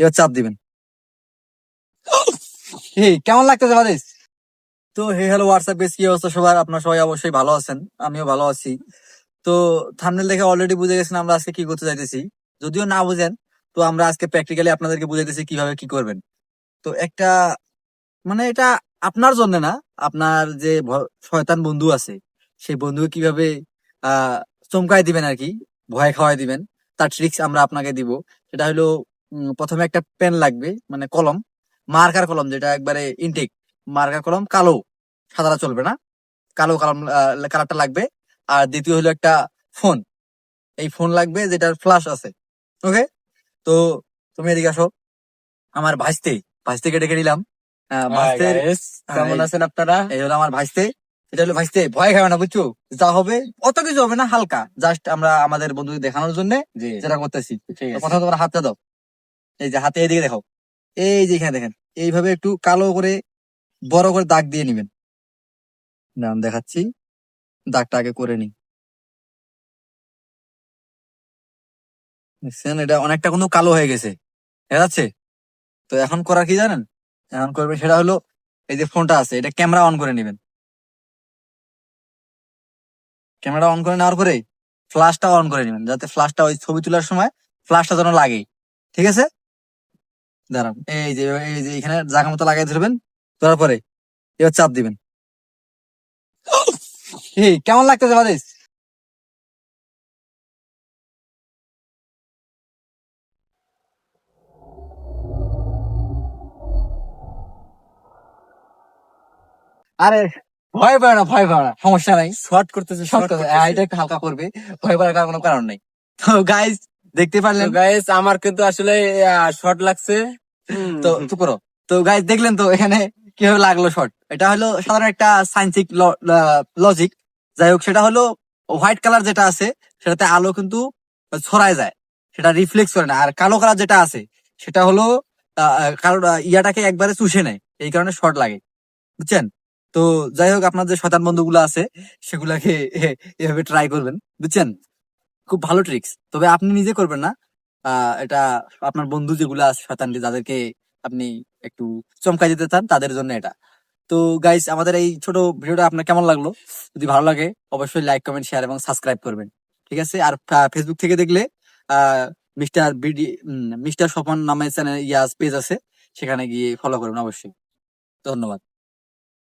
এবার চাপ দিবেন। কেমন লাগতেছে বাদিস তো হে, হ্যালো হোয়াটসঅ্যাপ বেশ কি অবস্থা সবার? আপনার সবাই অবশ্যই ভালো আছেন, আমিও ভালো আছি। তো থামনেল দেখে অলরেডি বুঝে গেছেন আমরা আজকে কি করতে চাইতেছি। যদিও না বুঝেন, তো আমরা আজকে প্র্যাকটিক্যালি আপনাদেরকে বুঝাইতেছি কীভাবে কি করবেন। তো একটা মানে এটা আপনার জন্য না, আপনার যে শয়তান বন্ধু আছে, সেই বন্ধুকে কীভাবে, আহ, চমকায় দিবেন আর কি, ভয় খাওয়াই দিবেন, তার ট্রিক্স আমরা আপনাকে দিব। সেটা হলো প্রথমে একটা পেন লাগবে মানে কলম মার্কার কলম যেটা একবারে ইনটেক মার্কার কলম কালো সাদাটা চলবে না কালো কলম কালারটা লাগবে। আর দ্বিতীয় হলো একটা ফোন এই ফোন লাগবে যেটার ফ্লাশ আছে ওকে তো তুমি এদিকে আসো আমার ভাইস্তে ভাইস্তেকে ডেকে নিলাম। কেমন আছেন আপনারা? এই হলো আমার ভাইস্তে এটা হলো ভাইস্তে ভয় খাবে না বুঝছ? যা হবে অত কিছু হবে না হালকা। জাস্ট আমরা আমাদের বন্ধুকে দেখানোর জন্য যেটা করতেছি। কথা তোমার হাতটা দাও। এই যে হাতে এদিকে দেখো। এই যে এখানে দেখেন, এইভাবে একটু কালো করে, বড় করে দাগ দিয়ে নিবেন। নাম দেখাচ্ছি, দাগটা আগে করে নি দেখছেন, এটা অনেকটা কিন্তু কালো হয়ে গেছে। দেখা যাচ্ছে? তো এখন করার কি জানেন? এখন করবেন, সেটা হলো এই যে ফোনটা আছে, এটা ক্যামেরা অন করে নেবেন। ক্যামেরা অন করে নেওয়ার পরে ফ্ল্যাশটা অন করে নেবেন, যাতে ফ্ল্যাশটা ওই ছবি তোলার সময় ফ্ল্যাশটা যেন লাগে। ঠিক আছে? দাঁড়ান এই যে এই যে এখানে জায়গা মতো লাগাই ধরবেন ধরার পরে এবার চাপ দিবেন। এই কেমন লাগতেছে আরে ভয় পায় না ভয় পায় না সমস্যা নাই। শর্ট করতেছে শর্ট কথা এটা একটু হালকা করবে ভয় পাওয়ার কোনো কারণ নেই। তো গাইজ দেখতে পারলেন? গাইস আমার কিন্তু আসলে শর্ট লাগছে। তো তো করো। তো গাইস দেখলেন তো এখানে কীভাবে লাগল শর্ট এটা হলো সাধারণ একটা সায়েন্সিক লজিক যাই হোক সেটা হলো হোয়াইট কালার যেটা আছে সেটাতে আলো কিন্তু ছড়ায় যায়। সেটা রিফ্লেক্স করে না। আর কালো কালার যেটা আছে সেটা হলো আহ, আহ, ইয়াটাকে একবারে চুষে নেয়। এই কারণে শর্ট লাগে। বুঝছেন? তো যাই হোক আপনার যে শতান বন্ধুগুলো আছে সেগুলাকে এভাবে ট্রাই করবেন। বুঝছেন? খুব ভালো ট্রিক্স তবে আপনি নিজে করবেন না। এটা আপনার বন্ধু যেগুলো আছে শতানটি যাদেরকে আপনি একটু চমকা দিতে চান, তাদের জন্য এটা। তো গাইস আমাদের এই ছোট ভিডিওটা আপনার কেমন লাগল? যদি ভালো লাগে, অবশ্যই লাইক কমেন্ট শেয়ার এবং সাবস্ক্রাইব করবেন। ঠিক আছে? আর ফেসবুক থেকে দেখলে মিস্টার বিডি মিস্টার স্বপন নামে চ্যানেল ইয়াস পেজ আছে। সেখানে গিয়ে ফলো করবেন অবশ্যই। ধন্যবাদ।